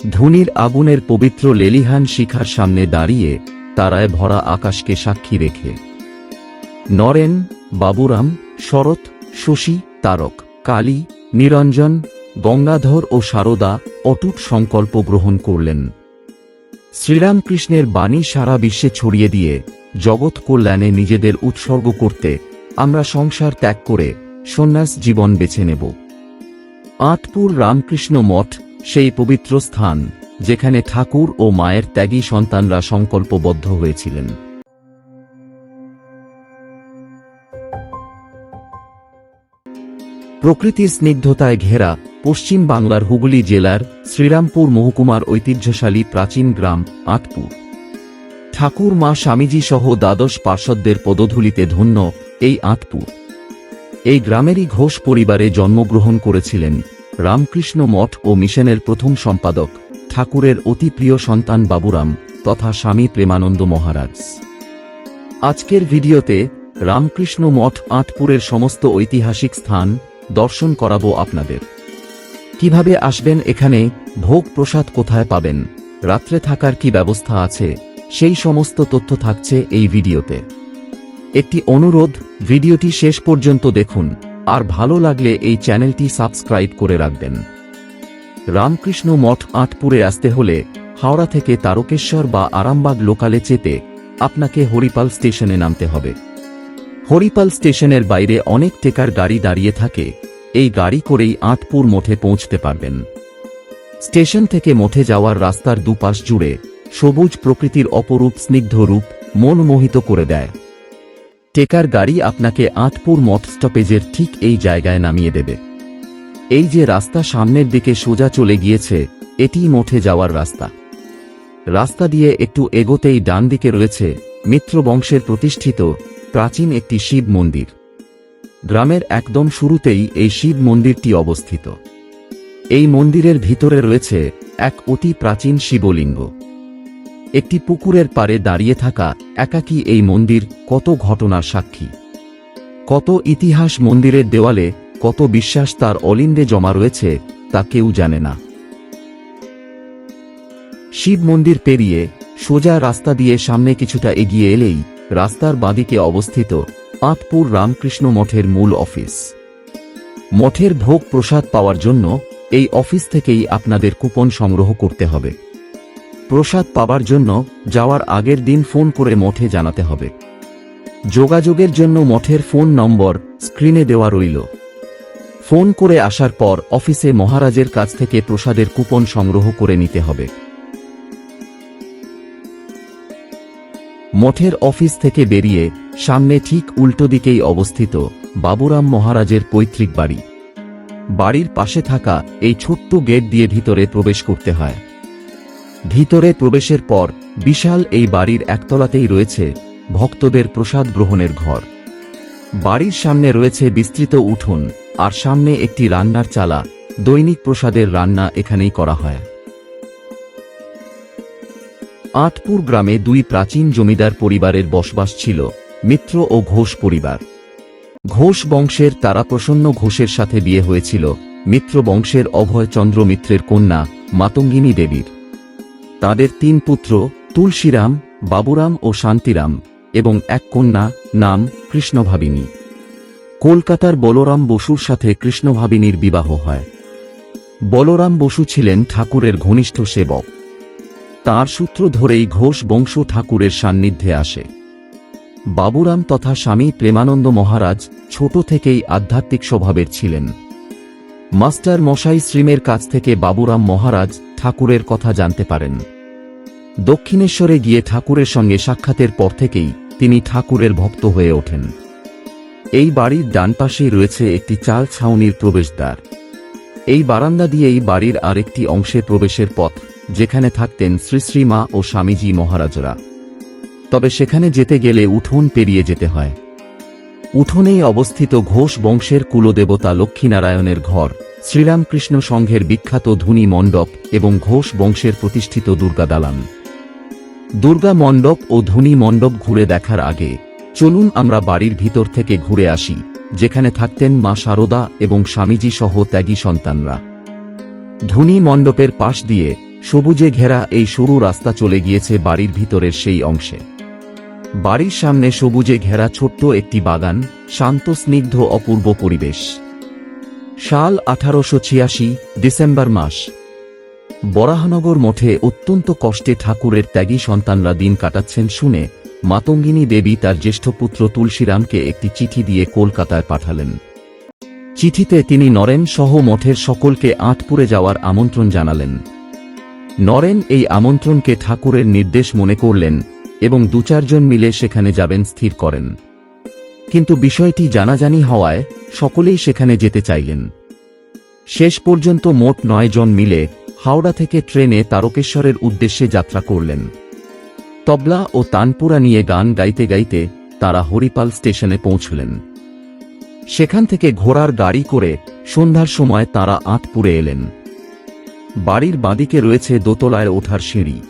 ধুনির আগুনের পবিত্র লেলিহান শিখার সামনে দাঁড়িয়ে তারায় ভরা আকাশকে সাক্ষী রেখে। নরেন, বাবুরাম, শরৎ, শশী, তারক, কালী, নিরঞ্জন, গঙ্গাধর ও সারদা অটুট সংকল্প গ্রহণ করলেন। শ্রীরামকৃষ্ণের বাণী সারা বিশ্বে ছড়িয়ে দিয়ে জগৎ কল্যাণে নিজেদের উৎসর্গ করতে আমরা সংসার ত্যাগ করে সন্ন্যাস জীবন বেছে নেব। আটপুর রামকৃষ্ণ মঠ সেই পবিত্র স্থান, যেখানে ঠাকুর ও মায়ের ত্যাগী সন্তানরা সংকল্পবদ্ধ হয়েছিলেন। প্রকৃতির স্নিগ্ধতায় ঘেরা পশ্চিম বাংলার হুগলি জেলার শ্রীরামপুর মহকুমার ঐতিহ্যশালী প্রাচীন গ্রাম আটপুর। ঠাকুর, মা স্বামীজি সহ দ্বাদশ পার্ষদদের পদধূলিতে ধন্য এই আটপুর। এই গ্রামেরই ঘোষ পরিবারে জন্মগ্রহণ করেছিলেন রামকৃষ্ণ মঠ ও মিশনের প্রথম সম্পাদক, ঠাকুরের অতি প্রিয় সন্তান বাবুরাম, তথা স্বামী প্রেমানন্দ মহারাজ। আজকের ভিডিওতে রামকৃষ্ণ মঠ আটপুরের সমস্ত ঐতিহাসিক স্থান দর্শন করাবো আপনাদের। কীভাবে আসবেন এখানে, ভোগ প্রসাদ কোথায় পাবেন, রাত্রে থাকার কি ব্যবস্থা আছে, সেই সমস্ত তথ্য থাকছে এই ভিডিওতে। একটি অনুরোধ, ভিডিওটি শেষ পর্যন্ত দেখুন। আর ভালো লাগলে এই চ্যানেলটি সাবস্ক্রাইব করে রাখবেন। রামকৃষ্ণ মঠ আটপুরে আসতে হলে হাওড়া থেকে তারকেশ্বর বা আরামবাগ লোকালে চেতে আপনাকে হরিপাল স্টেশনে নামতে হবে। হরিপাল স্টেশনের বাইরে অনেক টেকার গাড়ি দাঁড়িয়ে থাকে, এই গাড়ি করেই আটপুর মঠে পৌঁছতে পারবেন। স্টেশন থেকে মঠে যাওয়ার রাস্তার দুপাশ জুড়ে সবুজ প্রকৃতির অপরূপ স্নিগ্ধ রূপ মন মোহিত করে দেয়। টেকার গাড়ি আপনাকে আটপুর মঠ স্টপেজের ঠিক এই জায়গায় নামিয়ে দেবে। এই যে রাস্তা সামনের দিকে সোজা চলে গিয়েছে এটিই মঠে যাওয়ার রাস্তা। রাস্তা দিয়ে একটু এগোতেই ডান দিকে রয়েছে মিত্র বংশের প্রতিষ্ঠিত প্রাচীন একটি শিব মন্দির। গ্রামের একদম শুরুতেই এই শিব মন্দিরটি অবস্থিত। এই মন্দিরের ভিতরে রয়েছে এক অতি প্রাচীন শিবলিঙ্গ। একটি পুকুরের পারে দাঁড়িয়ে থাকা একাকী এই মন্দির কত ঘটনার সাক্ষী। কত ইতিহাস মন্দিরের দেওয়ালে কত বিশ্বাস তার অলিন্দে জমা রয়েছে তা কেউ জানে না। শিব মন্দির পেরিয়ে সোজা রাস্তা দিয়ে সামনে কিছুটা এগিয়ে এলেই রাস্তার বাঁদিকে অবস্থিত আটপুর রামকৃষ্ণ মঠের মূল অফিস। মঠের ভোগ প্রসাদ পাওয়ার জন্য এই অফিস থেকেই আপনাদের কুপন সংগ্রহ করতে হবে। প্রসাদ পাবার জন্য যাওয়ার আগের দিন ফোন করে মঠে জানাতে হবে। যোগাযোগের জন্য মঠের ফোন নম্বর স্ক্রিনে দেওয়া রইল। ফোন করে আসার পর অফিসে মহারাজের কাছ থেকে প্রসাদের কুপন সংগ্রহ করে নিতে হবে। মঠের অফিস থেকে বেরিয়ে সামনে ঠিক উল্টো দিকেই অবস্থিত বাবুরাম মহারাজের পৈতৃক বাড়ি। বাড়ির পাশে থাকা এই ছোট্ট গেট দিয়ে ভিতরে প্রবেশ করতে হয়। ভিতরে প্রবেশের পর বিশাল এই বাড়ির একতলাতেই রয়েছে ভক্তদের প্রসাদ গ্রহণের ঘর। বাড়ির সামনে রয়েছে বিস্তৃত উঠোন আর সামনে একটি রান্নার চালা। দৈনিক প্রসাদের রান্না এখানেই করা হয়। আটপুর গ্রামে দুই প্রাচীন জমিদার পরিবারের বসবাস ছিল, মিত্র ও ঘোষ পরিবার। ঘোষ বংশের তারাপ্রসন্ন ঘোষের সাথে বিয়ে হয়েছিল, মিত্র বংশের অভয়চন্দ্র মিত্রের কন্যা মাতঙ্গিনী দেবীর। তাদের তিন পুত্র, তুলসীরাম, বাবুরাম ও শান্তিরাম, এবং এক কন্যা নাম কৃষ্ণভাবিনী। কলকাতার বলরাম বসুর সাথে কৃষ্ণভাবিনীর বিবাহ হয়। বলরাম বসু ছিলেন ঠাকুরের ঘনিষ্ঠ সেবক। তার সূত্র ধরেই ঘোষ বংশ ঠাকুরের সান্নিধ্যে আসে। বাবুরাম তথা স্বামী প্রেমানন্দ মহারাজ ছোট থেকেই আধ্যাত্মিক স্বভাবের ছিলেন। মাস্টার মশাই শ্রীমের কাছ থেকে বাবুরাম মহারাজ ঠাকুরের কথা জানতে পারেন। দক্ষিণেশ্বরে গিয়ে ঠাকুরের সঙ্গে সাক্ষাতের পর থেকেই তিনি ঠাকুরের ভক্ত হয়ে ওঠেন। এই বাড়ির ডান পাশেই রয়েছে একটি চাল ছাউনির প্রবেশদ্বার। এই বারান্দা দিয়েই বাড়ির আরেকটি অংশে প্রবেশের পথ, যেখানে থাকতেন শ্রী শ্রীমা ও স্বামীজি মহারাজরা। তবে সেখানে যেতে গেলে উঠোন পেরিয়ে যেতে হয়। উঠোনেই অবস্থিত ঘোষ বংশের কুলদেবতা লক্ষ্মীনারায়ণের ঘর শ্রীরামকৃষ্ণ সংঘের বিখ্যাত ধুনি মণ্ডপ এবং ঘোষ বংশের প্রতিষ্ঠিত দুর্গা দালান। দুর্গা মণ্ডপ ও ধুনী মণ্ডপ ঘুরে দেখার আগে, চলুন আমরা বাড়ির ভিতর থেকে ঘুরে আসি, যেখানে থাকতেন মা শারদা এবং স্বামীজি সহ ত্যাগী সন্তানরা। ধুনি মণ্ডপের পাশ দিয়ে সবুজে ঘেরা এই সরু রাস্তা চলে গিয়েছে বাড়ির ভিতরের সেই অংশে। বাড়ির সামনে সবুজে ঘেরা ছোট্ট একটি বাগান, শান্ত, স্নিগ্ধ, অপূর্ব পরিবেশ। সাল আঠারোশো ছিয়াশি, ডিসেম্বর মাস। বরাহনগর মঠে অত্যন্ত কষ্টে ঠাকুরের ত্যাগী সন্তানরা দিন কাটাচ্ছেন শুনে মাতঙ্গিনী দেবী তার জ্যেষ্ঠ পুত্র তুলসীরামকে একটি চিঠি দিয়ে কলকাতায় পাঠালেন। চিঠিতে তিনি নরেন সহ মঠের সকলকে আটপুরে যাওয়ার আমন্ত্রণ জানালেন। নরেন এই আমন্ত্রণকে ঠাকুরের নির্দেশ মনে করলেন এবং দু চারজন মিলে সেখানে যাবেন স্থির করেন। কিন্তু বিষয়টি জানাজানি হওয়ায় সকলেই সেখানে যেতে চাইলেন। শেষ পর্যন্ত মোট নয় জন মিলে হাওড়া থেকে ট্রেনে তারকেশ্বরের উদ্দেশ্যে যাত্রা করলেন। তবলা ও তানপুরা নিয়ে গান গাইতে গাইতে তারা হরিপাল স্টেশনে পৌঁছলেন। সেখান থেকে ঘোড়ার গাড়ি করে সন্ধ্যার সময় তারা আটপুরে এলেন। বাড়ির বাঁদিকে রয়েছে দোতলায় ওঠার সিঁড়ি।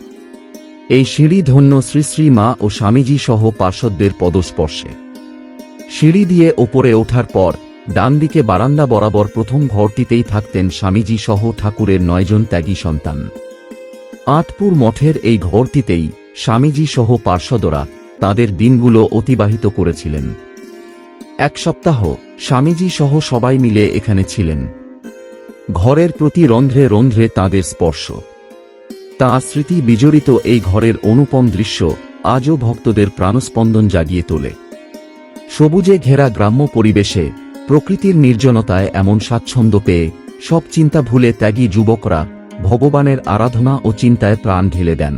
এই সিঁড়ি ধন্য শ্রী শ্রী মা ও স্বামীজি সহ পার্শ্বদের পদস্পর্শে। সিঁড়ি দিয়ে ওপরে ওঠার পর ডান দিকে বারান্দা বরাবর প্রথম ঘরটিতেই থাকতেন স্বামীজি সহ ঠাকুরের নয়জন ত্যাগী সন্তান। আটপুর মঠের এই ঘরটিতেই স্বামীজি সহ পার্শ্বদরা তাদের দিনগুলো অতিবাহিত করেছিলেন। এক সপ্তাহ স্বামীজি সহ সবাই মিলে এখানে ছিলেন। ঘরের প্রতি রন্ধ্রে রন্ধ্রে তাদের স্পর্শ। তা স্মৃতি বিজড়িত এই ঘরের অনুপম দৃশ্য আজও ভক্তদের প্রাণস্পন্দন জাগিয়ে তোলে। সবুজে ঘেরা গ্রাম্য পরিবেশে প্রকৃতির নির্জনতায় এমন স্বাচ্ছন্দ্য পেয়ে সব চিন্তা ভুলে ত্যাগী যুবকরা ভগবানের আরাধনা ও চিন্তায় প্রাণ ঢেলে দেন।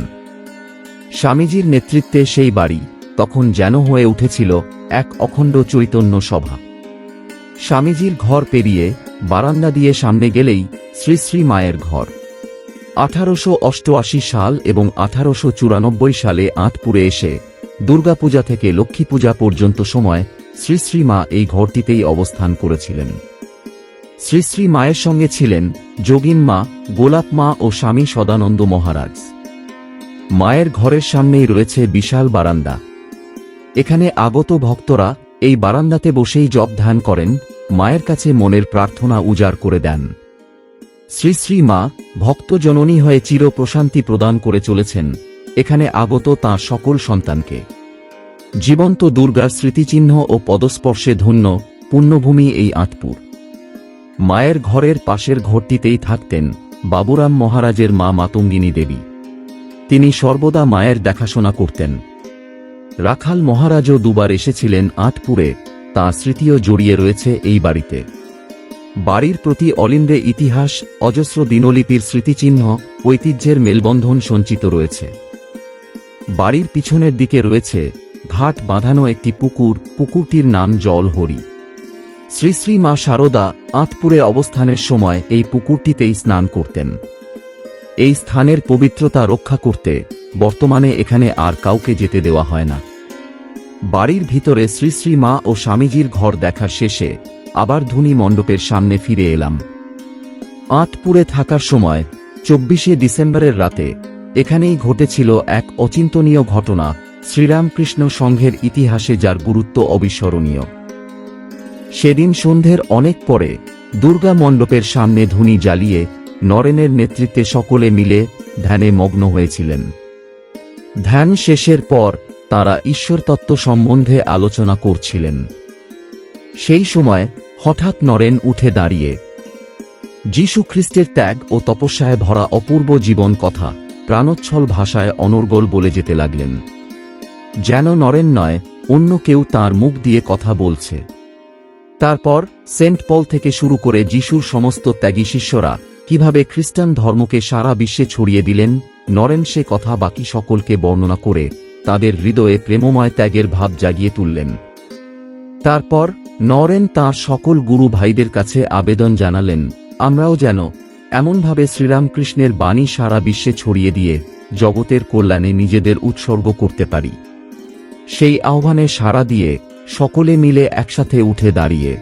স্বামীজির নেতৃত্বে সেই বাড়ি তখন যেন হয়ে উঠেছিল এক অখণ্ড চৈতন্য সভা। স্বামীজির ঘর পেরিয়ে বারান্দা দিয়ে সামনে গেলেই শ্রী শ্রী মায়ের ঘর। আঠারোশো অষ্টআশি সাল এবং আঠারোশো চুরানব্বই সালে আটপুরে এসে দুর্গাপূজা থেকে লক্ষ্মী পূজা পর্যন্ত সময় শ্রী শ্রী মা এই ঘরটিতেই অবস্থান করেছিলেন। শ্রী শ্রী মায়ের সঙ্গে ছিলেন যোগিন মা, গোলাপ মা ও স্বামী সদানন্দ মহারাজ। মায়ের ঘরের সামনেই রয়েছে বিশাল বারান্দা। এখানে আগত ভক্তরা এই বারান্দাতে বসেই জপ ধ্যান করেন, মায়ের কাছে মনের প্রার্থনা উজাড় করে দেন। শ্রী শ্রী মা ভক্তজননী হয়ে চির প্রশান্তি প্রদান করে চলেছেন। এখানে আগত তাঁর সকল সন্তানকে। জীবন্ত দুর্গার স্মৃতিচিহ্ন ও পদস্পর্শে ধন্য পুণ্যভূমি এই আটপুর। মায়ের ঘরের পাশের ঘরটিতেই থাকতেন বাবুরাম মহারাজের মা মাতঙ্গিনী দেবী। তিনি সর্বদা মায়ের দেখাশোনা করতেন। রাখাল মহারাজও দুবার এসেছিলেন আটপুরে, তা স্মৃতিও জড়িয়ে রয়েছে এই বাড়িতে। বাড়ির প্রতি অলিন্দে ইতিহাস, অজস্র দিনলিপির স্মৃতিচিহ্ন, ঐতিহ্যের মেলবন্ধন সঞ্চিত রয়েছে। বাড়ির পিছনের দিকে রয়েছে ঘাট বাঁধানো একটি পুকুর, পুকুরটির নাম জলহরি। শ্রী শ্রী মা শারদা আঁতপুরে অবস্থানের সময় এই পুকুরটিতেই স্নান করতেন। এই স্থানের পবিত্রতা রক্ষা করতে বর্তমানে এখানে আর কাউকে যেতে দেওয়া হয় না। বাড়ির ভিতরে শ্রী শ্রী মা ও স্বামীজির ঘর দেখার শেষে আবার ধুনি মণ্ডপের সামনে ফিরে এলাম। আটপুরে থাকার সময় চব্বিশে ডিসেম্বরের রাতে এখানেই ঘটেছিল এক অচিন্তনীয় ঘটনা, শ্রীরামকৃষ্ণ সংঘের ইতিহাসে যার গুরুত্ব অবিস্মরণীয়। সেদিন সন্ধ্যের অনেক পরে, দুর্গা মণ্ডপের সামনে ধুনি জ্বালিয়ে নরেনের নেতৃত্বে সকলে মিলে ধ্যানে মগ্ন হয়েছিলেন। ধ্যান শেষের পর তারা ঈশ্বরতত্ত্ব সম্বন্ধে আলোচনা করছিলেন। সেই সময় হঠাৎ নরেন উঠে দাঁড়িয়ে যীশু খ্রিস্টের ত্যাগ ও তপস্যায় ভরা অপূর্ব জীবন কথা প্রাণোচ্ছল ভাষায় অনর্গল বলে যেতে লাগলেন। যেন নরেন নয়, অন্য কেউ তার মুখ দিয়ে কথা বলছে। তারপর সেন্ট পল থেকে শুরু করে যিশুর সমস্ত ত্যাগী শিষ্যরা কীভাবে খ্রিস্টান ধর্মকে সারা বিশ্বে ছড়িয়ে দিলেন, নরেন সে কথা বাকি সকলকে বর্ণনা করে তাদের হৃদয়ে প্রেমময় ত্যাগের ভাব জাগিয়ে তুললেন। তারপর নরেন তার সকল গুরু ভাইদের কাছে আবেদন জানালেন, আমরাও যেন এমনভাবে শ্রীরামকৃষ্ণের বাণী সারা বিশ্বে ছড়িয়ে দিয়ে জগতের কল্যাণে নিজেদের উৎসর্গ করতে পারি। সেই আহ্বানে সাড়া দিয়ে সকলে মিলে একসাথে উঠে দাঁড়িয়ে।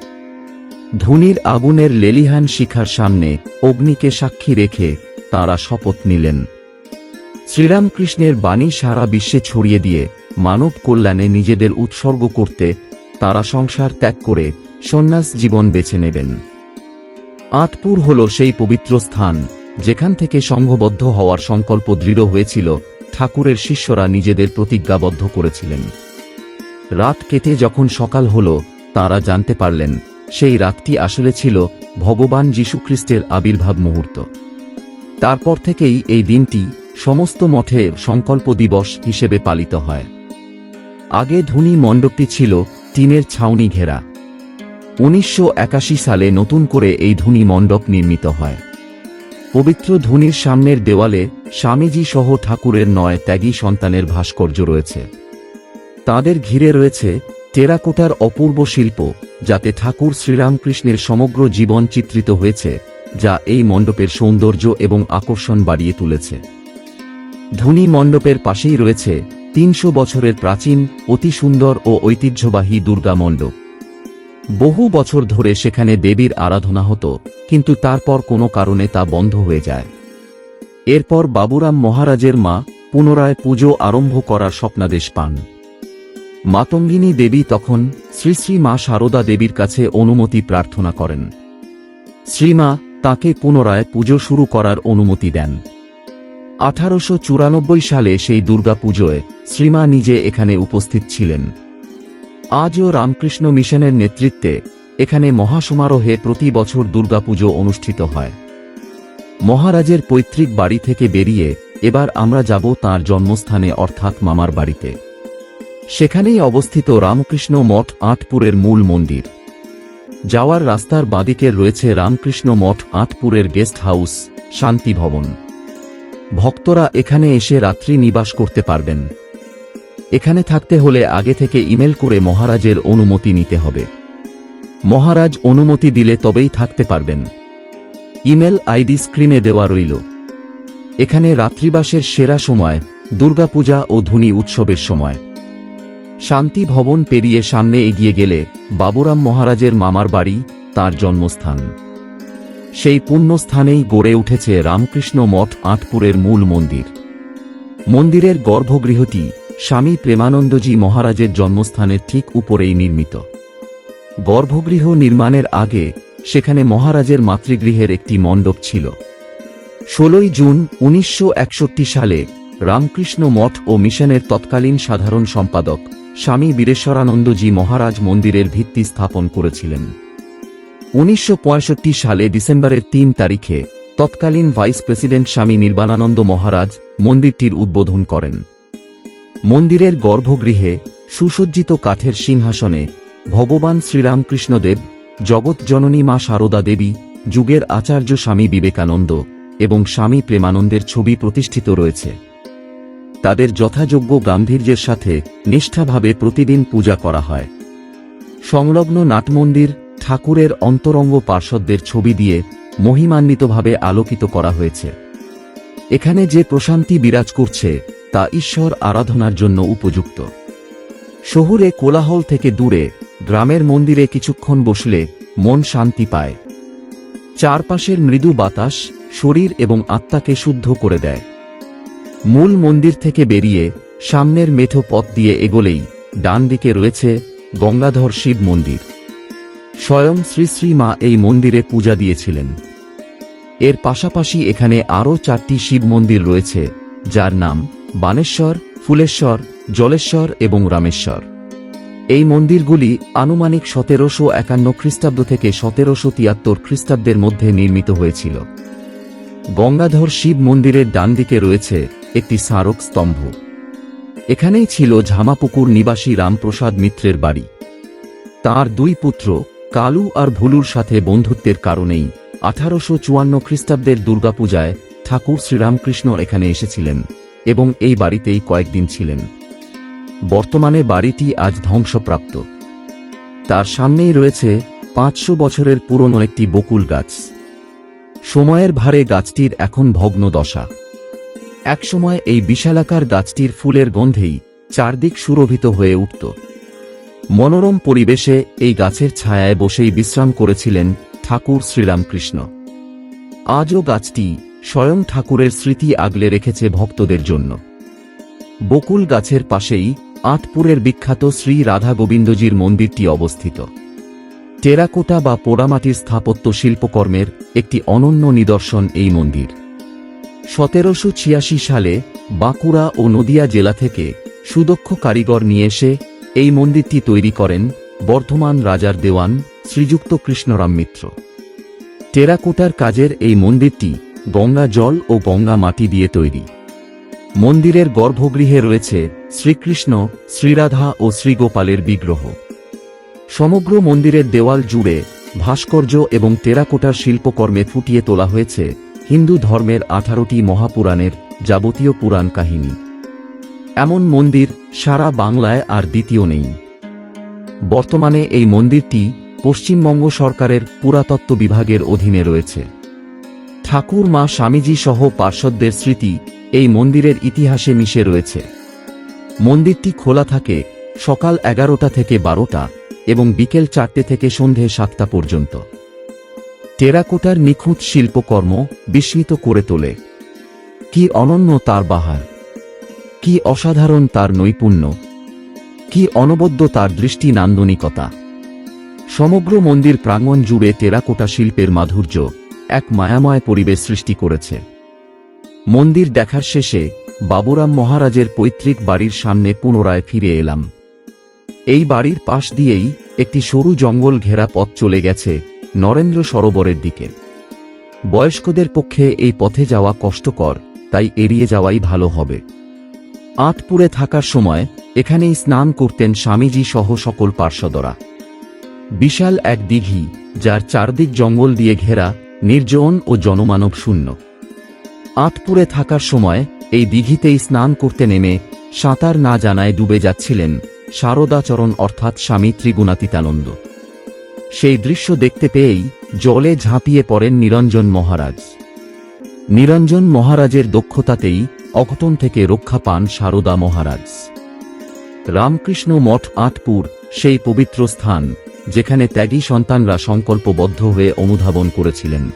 ধুনির আগুনের লেলিহান শিখার সামনে অগ্নিকে সাক্ষী রেখে তারা শপথ নিলেন। শ্রীরামকৃষ্ণের বাণী সারা বিশ্বে ছড়িয়ে দিয়ে মানব কল্যাণে নিজেদের উৎসর্গ করতে তারা সংসার ত্যাগ করে সন্ন্যাস জীবন বেছে নেবেন। আটপুর হল সেই পবিত্র স্থান, যেখান থেকে সংঘবদ্ধ হওয়ার সংকল্প দৃঢ় হয়েছিল, ঠাকুরের শিষ্যরা নিজেদের প্রতিজ্ঞাবদ্ধ করেছিলেন। রাত কেটে যখন সকাল হল, তারা জানতে পারলেন, সেই রাতটি আসলে ছিল ভগবান যীশুখ্রিস্টের আবির্ভাব মুহূর্ত। তারপর থেকেই এই দিনটি সমস্ত মঠে সংকল্প দিবস হিসেবে পালিত হয়। আগে ধুনি মণ্ডপটি ছিল টিনের ছাউনি ঘেরা। উনিশশো একাশি সালে নতুন করে এই ধুনি মণ্ডপ নির্মিত হয়। পবিত্র ধুনির সামনের দেওয়ালে স্বামীজি সহ ঠাকুরের নয় ত্যাগী সন্তানের ভাস্কর্য রয়েছে। তাদের ঘিরে রয়েছে টেরাকোটার অপূর্ব শিল্প, যাতে ঠাকুর শ্রীরামকৃষ্ণের সমগ্র জীবন চিত্রিত হয়েছে, যা এই মণ্ডপের সৌন্দর্য এবং আকর্ষণ বাড়িয়ে তুলেছে। ধুনি মণ্ডপের পাশেই রয়েছে তিনশো বছরের প্রাচীন, অতি সুন্দর ও ঐতিহ্যবাহী দুর্গা মণ্ডপ। বহু বছর ধরে সেখানে দেবীর আরাধনা হতো, কিন্তু তারপর কোনো কারণে তা বন্ধ হয়ে যায়। এরপর বাবুরাম মহারাজের মা পুনরায় পুজো আরম্ভ করার স্বপ্নাদেশ পান। মাতঙ্গিনী দেবী তখন শ্রী শ্রী মা সারদা দেবীর কাছে অনুমতি প্রার্থনা করেন। শ্রীমা তাকে পুনরায় পুজো শুরু করার অনুমতি দেন। আঠারোশো চুরানব্বই সালে সেই দুর্গা পুজোয় শ্রীমা নিজে এখানে উপস্থিত ছিলেন। আজও রামকৃষ্ণ মিশনের নেতৃত্বে এখানে মহাসমারোহে প্রতি বছর দুর্গাপুজো অনুষ্ঠিত হয়। মহারাজের পৈতৃক বাড়ি থেকে বেরিয়ে এবার আমরা যাব তার জন্মস্থানে, অর্থাৎ মামার বাড়িতে। সেখানেই অবস্থিত রামকৃষ্ণ মঠ আটপুরের মূল মন্দির। যাওয়ার রাস্তার বাঁদিকে রয়েছে রামকৃষ্ণ মঠ আটপুরের গেস্ট হাউস, শান্তি ভবন। ভক্তরা এখানে এসে রাত্রি নিবাস করতে পারবেন। এখানে থাকতে হলে আগে থেকে ইমেল করে মহারাজের অনুমতি নিতে হবে। মহারাজ অনুমতি দিলে তবেই থাকতে পারবেন। ইমেল আইডি স্ক্রিনে দেওয়া রইল। এখানে রাত্রিবাসের সেরা সময়, দুর্গাপূজা ও ধুনি উৎসবের সময়। শান্তি ভবন পেরিয়ে সামনে এগিয়ে গেলে বাবুরাম মহারাজের মামার বাড়ি, তার জন্মস্থান। সেই পুণ্যস্থানেই গড়ে উঠেছে রামকৃষ্ণ মঠ আটপুরের মূল মন্দির। মন্দিরের গর্ভগৃহটি স্বামী প্রেমানন্দজি মহারাজের জন্মস্থানের ঠিক উপরেই নির্মিত। গর্ভগৃহ নির্মাণের আগে সেখানে মহারাজের মাতৃগৃহের একটি মণ্ডপ ছিল। ষোলোই জুন উনিশশো একষট্টি সালে রামকৃষ্ণ মঠ ও মিশনের তৎকালীন সাধারণ সম্পাদক স্বামী বীরেশ্বরানন্দজি মহারাজ মন্দিরের ভিত্তি স্থাপন করেছিলেন। উনিশশো পঁয়ষট্টি সালে ডিসেম্বরের তিন তারিখে তৎকালীন ভাইস প্রেসিডেন্ট স্বামী নির্বাণানন্দ মহারাজ মন্দিরটির উদ্বোধন করেন। মন্দিরের গর্ভগৃহে সুসজ্জিত কাঠের সিংহাসনে ভগবান শ্রীরামকৃষ্ণদেব, জগৎ জননী মা সারদা দেবী, যুগের আচার্য স্বামী বিবেকানন্দ এবং স্বামী প্রেমানন্দের ছবি প্রতিষ্ঠিত রয়েছে। তাদের যথাযোগ্য গাম্ভীর্যের সাথে নিষ্ঠাভাবে প্রতিদিন পূজা করা হয়। সংলগ্ন নাটমন্দির ঠাকুরের অন্তরঙ্গ পার্শ্বদের ছবি দিয়ে মহিমান্বিতভাবে আলোকিত করা হয়েছে। এখানে যে প্রশান্তি বিরাজ করছে তা ঈশ্বর আরাধনার জন্য উপযুক্ত। শহুরে কোলাহল থেকে দূরে, গ্রামের মন্দিরে কিছুক্ষণ বসলে মন শান্তি পায়। চারপাশের মৃদু বাতাস শরীর এবং আত্মাকে শুদ্ধ করে দেয়। মূল মন্দির থেকে বেরিয়ে সামনের মেঠো পথ দিয়ে এগোলেই ডান দিকে রয়েছে গঙ্গাধর শিব মন্দির। স্বয়ং শ্রী শ্রী মা এই মন্দিরে পূজা দিয়েছিলেন। এর পাশাপাশি এখানে আরও চারটি শিব মন্দির রয়েছে, যার নাম বানেশ্বর, ফুলেশ্বর, জলেশ্বর এবং রামেশ্বর। এই মন্দিরগুলি আনুমানিক সতেরোশো একান্ন খ্রিস্টাব্দ থেকে সতেরোশো তিয়াত্তর খ্রিস্টাব্দের মধ্যে নির্মিত হয়েছিল। গঙ্গাধর শিব মন্দিরের ডান দিকে রয়েছে একটি স্মারক স্তম্ভ। এখানেই ছিল ঝামাপুকুর নিবাসী রামপ্রসাদ মিত্রের বাড়ি। তার দুই পুত্র, কালু আর ভুলুর সাথে বন্ধুত্বের কারণেই আঠারোশো চুয়ান্ন খ্রিস্টাব্দের দুর্গাপূজায় ঠাকুর শ্রীরামকৃষ্ণ এখানে এসেছিলেন। এবং এই বাড়িতেই কয়েকদিন ছিলেন। বর্তমানে বাড়িটি আজ ধ্বংসপ্রাপ্ত। তার সামনেই রয়েছে পাঁচশো বছরের পুরনো একটি বকুল গাছ। সময়ের ভারে গাছটির এখন ভগ্ন দশা। একসময় এই বিশালাকার গাছটির ফুলের গন্ধেই চারদিক সুরভিত হয়ে উঠত। মনোরম পরিবেশে এই গাছের ছায়ায় বসেই বিশ্রাম করেছিলেন ঠাকুর শ্রীরামকৃষ্ণ। আজও গাছটি স্বয়ং ঠাকুরের স্মৃতি আগলে রেখেছে ভক্তদের জন্য। বকুল গাছের পাশেই আটপুরের বিখ্যাত শ্রী রাধা গোবিন্দজির মন্দিরটি অবস্থিত। টেরাকোটা বা পোড়ামাটির স্থাপত্য শিল্পকর্মের একটি অনন্য নিদর্শন এই মন্দির। সতেরোশো ছিয়াশি সালে বাঁকুড়া ও নদিয়া জেলা থেকে সুদক্ষ কারিগর নিয়ে এসে এই মন্দিরটি তৈরি করেন বর্ধমান রাজার দেওয়ান শ্রীযুক্ত কৃষ্ণরাম মিত্র। টেরাকোটার কাজের এই মন্দিরটি গঙ্গা জল ও গঙ্গা মাটি দিয়ে তৈরি। মন্দিরের গর্ভগৃহে রয়েছে শ্রীকৃষ্ণ, শ্রীরাধা ও শ্রীগোপালের বিগ্রহ। সমগ্র মন্দিরের দেওয়াল জুড়ে ভাস্কর্য এবং টেরাকোটার শিল্পকর্মে ফুটিয়ে তোলা হয়েছে হিন্দু ধর্মের আঠারোটি মহাপুরাণের যাবতীয় পুরাণ কাহিনী। এমন মন্দির সারা বাংলায় আর দ্বিতীয় নেই। বর্তমানে এই মন্দিরটি পশ্চিমবঙ্গ সরকারের পুরাতত্ত্ব বিভাগের অধীনে রয়েছে। ঠাকুর মা স্বামীজি সহ পার্শ্বদের স্মৃতি এই মন্দিরের ইতিহাসে মিশে রয়েছে। মন্দিরটি খোলা থাকে সকাল এগারোটা থেকে বারোটা এবং বিকেল চারটে থেকে সন্ধে সাতটা পর্যন্ত। টেরাকোটার নিখুঁত শিল্পকর্ম বিস্মিত করে তোলে। কি অনন্য তার বাহার! কি অসাধারণ তার নৈপুণ্য! কি অনবদ্য তার দৃষ্টি নান্দনিকতা! সমগ্র মন্দির প্রাঙ্গণ জুড়ে টেরাকোটা শিল্পের মাধুর্য এক মায়াময় পরিবেশ সৃষ্টি করেছে। মন্দির দেখার শেষে বাবুরাম মহারাজের পৈতৃক বাড়ির সামনে পুনরায় ফিরে এলাম। এই বাড়ির পাশ দিয়েই একটি সরু জঙ্গল ঘেরা পথ চলে গেছে নরেন্দ্র সরোবরের দিকে। বয়স্কদের পক্ষে এই পথে যাওয়া কষ্টকর, তাই এড়িয়ে যাওয়াই ভালো হবে। আটপুরে থাকার সময় এখানেই স্নান করতেন স্বামীজি সহ সকল পার্শ্বদরা। বিশাল এক দিঘি, যার চারদিক জঙ্গল দিয়ে ঘেরা নির্জন ও জনমানব শূন্য। আটপুরে থাকার সময় এই দিঘিতেই স্নান করতে নেমে সাঁতার না জানায় ডুবে যাচ্ছিলেন শারদাচরণ অর্থাৎ স্বামী ত্রিগুণাতীতানন্দ। সেই দৃশ্য দেখতে পেয়েই জলে ঝাঁপিয়ে পড়েন নিরঞ্জন মহারাজ। নিরঞ্জন মহারাজের দক্ষতাতেই অঘটন থেকে রক্ষা পান সারদা মহারাজ। রামকৃষ্ণ মঠ আটপুর সেই পবিত্র স্থান যেখানে ত্যাগী সন্তানরা সংকল্পবদ্ধ হয়ে অনুধাবন করেছিলেন।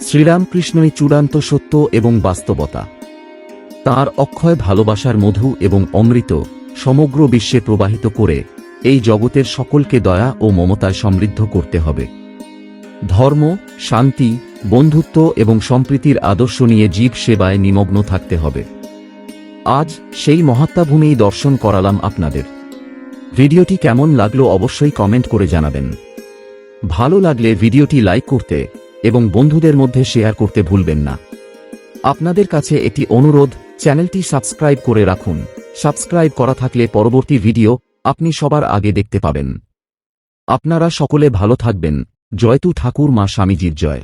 শ্রীরামকৃষ্ণই চূড়ান্ত সত্য এবং বাস্তবতা। তার অক্ষয় ভালোবাসার মধু এবং অমৃত সমগ্র বিশ্বে প্রবাহিত করে এই জগতের সকলকে দয়া ও মমতায় সমৃদ্ধ করতে হবে। ধর্ম, শান্তি, বন্ধুত্ব এবং সম্প্রীতির আদর্শ নিয়ে জীব সেবায় নিমগ্ন থাকতে হবে। আজ সেই মহাত্মাভূমি দর্শন করালাম আপনাদের। ভিডিওটি কেমন লাগল অবশ্যই কমেন্ট করে জানাবেন। ভালো লাগলে ভিডিওটি লাইক করতে এবং বন্ধুদের মধ্যে শেয়ার করতে ভুলবেন না। আপনাদের কাছে একটি অনুরোধ, চ্যানেলটি সাবস্ক্রাইব করে রাখুন। সাবস্ক্রাইব করা থাকলে পরবর্তী ভিডিও আপনি সবার আগে দেখতে পাবেন। আপনারা সকলে ভালো থাকবেন। জয়তু ঠাকুর মা স্বামীজির জয়।